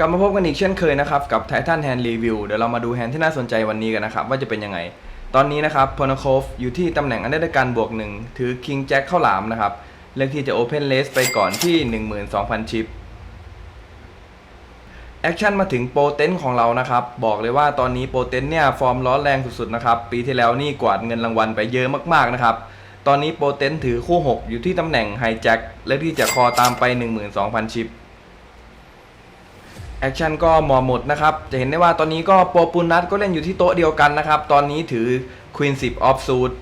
กลับมาพบกันอีกเช่นเคยนะครับ กับ Titan Hand Review เดี๋ยวเรามาดูแฮนด์ที่น่าสนใจวันนี้กันนะครับ ว่าจะเป็นยังไง ตอนนี้นะครับพ o นโคฟอยู่ที่ตำแหน่งอันดับการบวกหนึ่งถือ King Jack ข้าหลามนะครับ เลือกที่จะ Open Race ไปก่อนที่ 12,000 ชิปแอคชั่นมาถึงโปรเตนของเรานะครับ บอกเลยว่าตอนนี้โปรเตนเนี่ย ฟอร์มร้อนแรงสุดๆนะครับ ปีที่แล้วนี่กวาดเงินรางวัลไปเยอะมากๆนะครับ ตอนนี้โปรเตนถือคู่ 6 อยู่ที่ตำแหน่งไฮแจ็คและที่จะคอตามไป 12,000 ชิป แอคชั่นก็หมอหมดนะครับ จะเห็นได้ว่าตอนนี้ก็โปรปุนัทก็เล่นอยู่ที่โต๊ะเดียวกันนะครับ ตอนนี้ถือ Queen 10 of Suit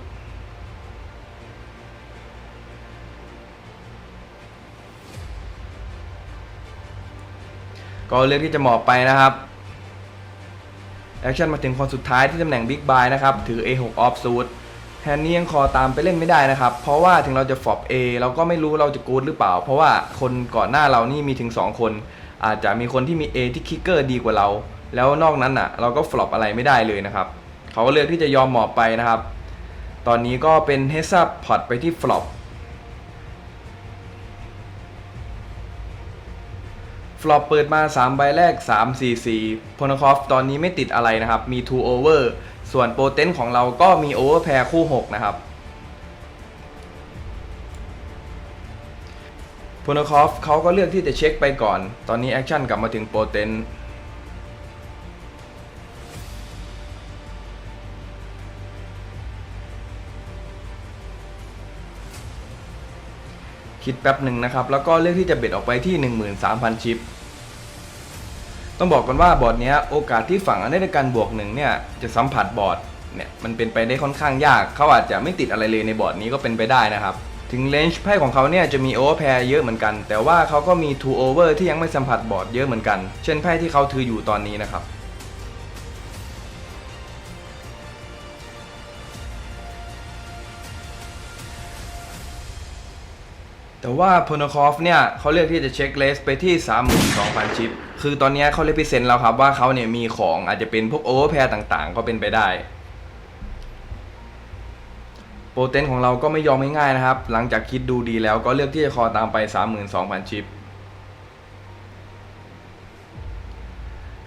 ก็เลือกที่จะหมอบไปนะครับ แอคชั่นมาถึงคนสุดท้ายที่ตำแหน่ง Big Buy นะครับ ถือ A6 Off Suit แฮนนี้ยังคอตามไปเล่นไม่ได้นะครับ เพราะว่าถึงเราจะฟอบ A เราก็ไม่รู้เราจะกูดหรือเปล่า เพราะว่าคนก่อนหน้าเรานี่มีถึง 2 คน อาจจะมีคนที่มี A ที่คิกเกอร์ดีกว่าเรา แล้วนอกนั้นอะ เราก็ฟลอปอะไรไม่ได้เลยนะครับ เขาก็เลือกที่จะยอมหมอบไปนะครับ ตอนนี้ก็เป็นเฮซับพอตไปที่ฟลอปฟลอปเปิดมา 3 ใบแรก 3 4 4พนคอฟตอนนี้ไม่ติดอะไรนะครับ มี 2 over ส่วนโปรเตนของเราก็มี over pair คู่ 6 นะครับ พูนคอฟเขาก็เลือกที่จะเช็คไปก่อน ตอนนี้แอคชั่นกลับมาถึงโปรเตนคิดแป๊บหนึ่งนะครับ แล้วก็เลือกที่จะเบ็ดออกไปที่ 13,000 ชิป ต้องบอกกันว่าบอร์ดนี้โอกาสที่ฝั่งอันได้การบวกหนึ่งเนี่ยจะสัมผัสบอร์ดเนี่ยมันเป็นไปได้ค่อนข้างยาก เขาอาจจะไม่ติดอะไรเลยในบอร์ดนี้ก็เป็นไปได้นะครับ ถึงเลนจ์ไพ่ของเขาเนี่ยจะมีโอเวอร์แพร์เยอะเหมือนกัน แต่ว่าเขาก็มี2 over ที่ยังไม่สัมผัสบอร์ดเยอะเหมือนกัน เช่นไพ่ที่เขาถืออยู่ตอนนี้นะครับแต่ว่าพนคอฟเนี่ยเขาเลือกที่จะเช็คเลสไปที่ 32,000 ชิป คือตอนนี้เขาเลพิเซนต์แล้วครับว่าเขาเนี่ยมีของอาจจะเป็นพวกโอเวอร์แพร์ต่างๆ ก็เป็นไปได้ โปรเตนของเราก็ไม่ยอมง่ายๆนะครับ หลังจากคิดดูดีแล้วก็เลือกที่จะคอตามไป 32,000 ชิป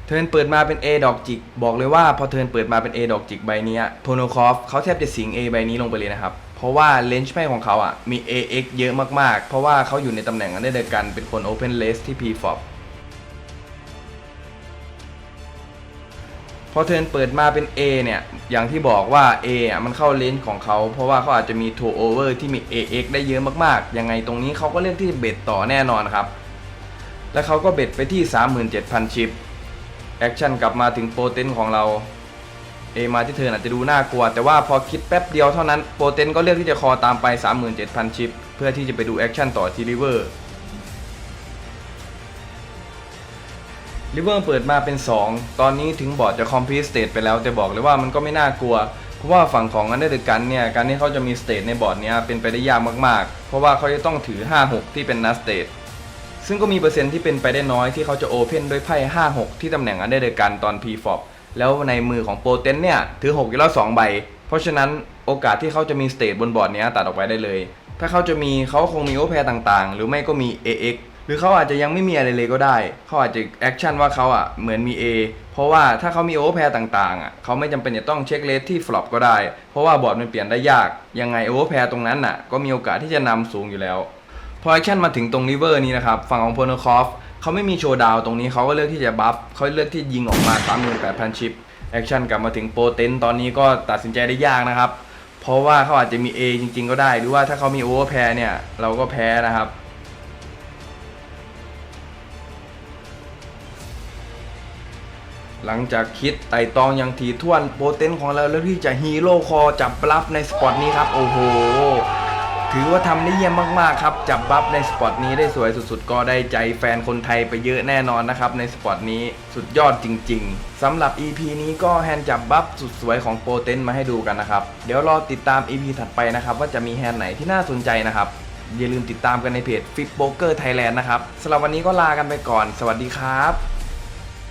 เทินเปิดมาเป็น A ดอกจิก บอกเลยว่าพอเทินเปิดมาเป็น A ดอกจิกใบนี้โพโนคอฟเขาแทบจะสิง A ใบนี้ลงไปเลยนะครับ เพราะว่าเลนส์ไพ่ของเขาอะมี AX เยอะมากๆ เพราะว่าเขาอยู่ในตำแหน่งอันเดียวกันเป็นคน Open Race ที่ P-FOP พอเทินเปิดมาเป็น A เนี่ย อย่างที่บอกว่า A อะมันเข้าเลนส์ของเขา เพราะว่าเขาอาจจะมี two over ที่มี AX ได้เยอะมากๆ ยังไงตรงนี้เขาก็เลือกที่เบ็ดต่อแน่นอนครับ และเขาก็เบ็ดไปที่ 37,000 ชิป แอคชั่นกลับมาถึงโปรเตนของเราเอมาที่เธออาจจะดูน่ากลัว แต่ว่าพอคิดแป๊บเดียวเท่านั้น โปรเตนก็เลือกที่จะคอตามไป 37,000 ชิป เพื่อที่จะไปดูแอคชั่นต่อที่ริเวอร์ ริเวอร์เปิดมาเป็น 2 ตอนนี้ถึงบอร์ดจะคอมพิวสเต e ไปแล้ว แต่บอกเลยว่ามันก็ไม่น่ากลัว เพราะว่าฝั่งของอันเดอร์กันเนี่ย การที่เขาจะมีสเต e ในบอร์ดเนี้ยเป็นไปได้ยากมากๆ เพราะว่าเขาจะต้องถือ 5-6 ที่เป็นนัสเต e ซึ่งก็มีเปอร์เซ็นต์ที่เป็นไปได้น้อยที่เขาจะโอเพนด้วยไพ่ 5-6 ที่ตำแหน่งอันเดอร์กันตอน P-FOP แล้วในมือของโปรเตนเนี่ยถือ 6 อยู่แล้ว2ใบ เพราะฉะนั้นโอกาสที่เขาจะมีสเตทบนบอร์ดเนี้ยตัดออกไปได้เลย ถ้าเขาจะมีเขาคงมีโอแพรต่างๆ หรือไม่ก็มี AX รือเขาอาจจะยังไม่มีอะไรเลยก็ได้ เขาอาจจะแอคชั่นว่าเขาอะเหมือนมี A เพราะว่าถ้าเขามีโอเวอร์แพร์ต่างๆอะเขาไม่จำเป็นจะต้องเช็คเลสที่ฟลอปก็ได้ เพราะว่าบอร์ดมันเปลี่ยนได้ยาก ยังไงโอเวอร์แพร์ตรงนั้นอะก็มีโอกาสที่จะนำสูงอยู่แล้ว พอแอคชั่นมาถึงตรงริเวอร์นี้นะครับ ฝั่งของโพนคอฟเขาไม่มีโชว์ดาวตรงนี้เขาก็เลือกที่จะบัฟเขาเลือกที่ยิงออกมา 38,000 ชิปแอคชั่นกลับมาถึงโปรเตนตอนนี้ก็ตัดสินใจได้ยากนะครับ เพราะว่าเขาอาจจะมี A จริง ๆ ก็ได้ หรือว่าถ้าเขามีโอเวอร์แพร์เนี่ยเราก็แพ้นะครับ หลังจากคิดไต่ตองอย่างทีท่วนโปรเตนของเราแล้วที่จะฮีโร่คอจับปลับในสปอตนี้ครับโอ้โหถือว่าทำได้เยี่ยมมากๆครับ จับบัฟในสปอตนี้ได้สวยสุดๆ ก็ได้ใจแฟนคนไทยไปเยอะแน่นอนนะครับในสปอตนี้สุดยอดจริงๆสำหรับ EP นี้ก็แฮนด์จับบัฟสุดสวยของโปรเตนมาให้ดูกันนะครับ เดี๋ยวรอติดตาม EP ถัดไปนะครับ ว่าจะมีแฮนด์ไหนที่น่าสนใจนะครับ อย่าลืมติดตามกันในเพจ f i t b o k e r Thailand นะครับสำหรับวันนี้ก็ลากันไปก่อน สวัสดีครับ